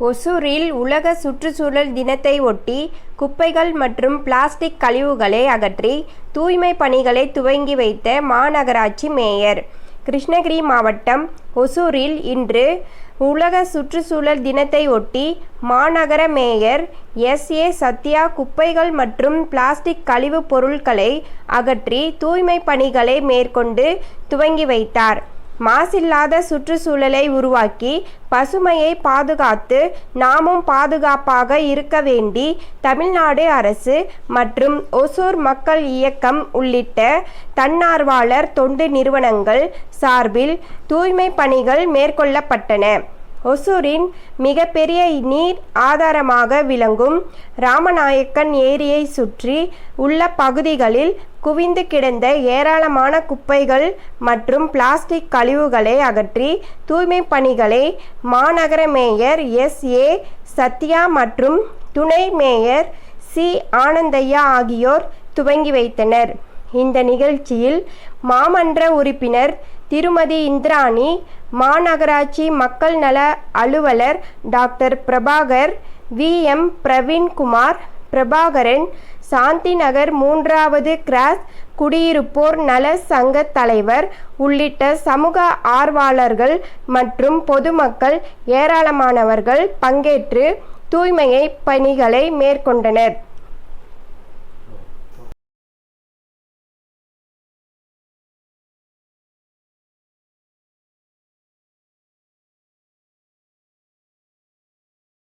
ஒசூரில் உலக சுற்றுச்சூழல் தினத்தை ஒட்டி குப்பைகள் மற்றும் பிளாஸ்டிக் கழிவுகளை அகற்றி தூய்மை பணிகளை துவங்கி வைத்த மாநகராட்சி மேயர். கிருஷ்ணகிரி மாவட்டம் ஒசூரில் இன்று உலக சுற்றுச்சூழல் தினத்தை ஒட்டி மாநகர மேயர் எஸ். ஏ. சத்யா குப்பைகள் மற்றும் பிளாஸ்டிக் கழிவுப் பொருட்களை அகற்றி தூய்மை பணிகளை மேற்கொண்டு துவங்கி வைத்தார். மாசில்லாத சுற்றுச்சூழலை உருவாக்கி பசுமையை பாதுகாத்து நாமும் பாதுகாப்பாக இருக்க வேண்டி தமிழ்நாடு அரசு மற்றும் ஒசூர் மக்கள் இயக்கம் உள்ளிட்ட தன்னார்வலர் தொண்டு நிறுவனங்கள் சார்பில் தூய்மை பணிகள் மேற்கொள்ளப்பட்டன. ஒசூரின் மிகப்பெரிய நீர் ஆதாரமாக விளங்கும் ராமநாயக்கன் ஏரியை சுற்றி உள்ள பகுதிகளில் குவிந்து கிடந்த ஏராளமான குப்பைகள் மற்றும் பிளாஸ்டிக் கழிவுகளை அகற்றி தூய்மை பணிகளை மாநகர மேயர் எஸ். ஏ. சத்யா மற்றும் துணை மேயர் சி. ஆனந்தையா ஆகியோர் துவங்கி வைத்தனர். இந்த நிகழ்ச்சியில் மாமன்ற உறுப்பினர் திருமதி இந்திராணி மாநகராட்சி மக்கள் நல அலுவலர் doctor Prabhakar V. M. Praveenkumar Prabhakaran Shanthi Nagar மூன்றாவது கிராஸ் குடியிருப்போர் நல சங்க தலைவர் உள்ளிட்ட சமூக ஆர்வலர்கள் மற்றும் பொதுமக்கள் ஏராளமானவர்கள் பங்கேற்று தூய்மையை பணிகளை மேற்கொண்டனர்.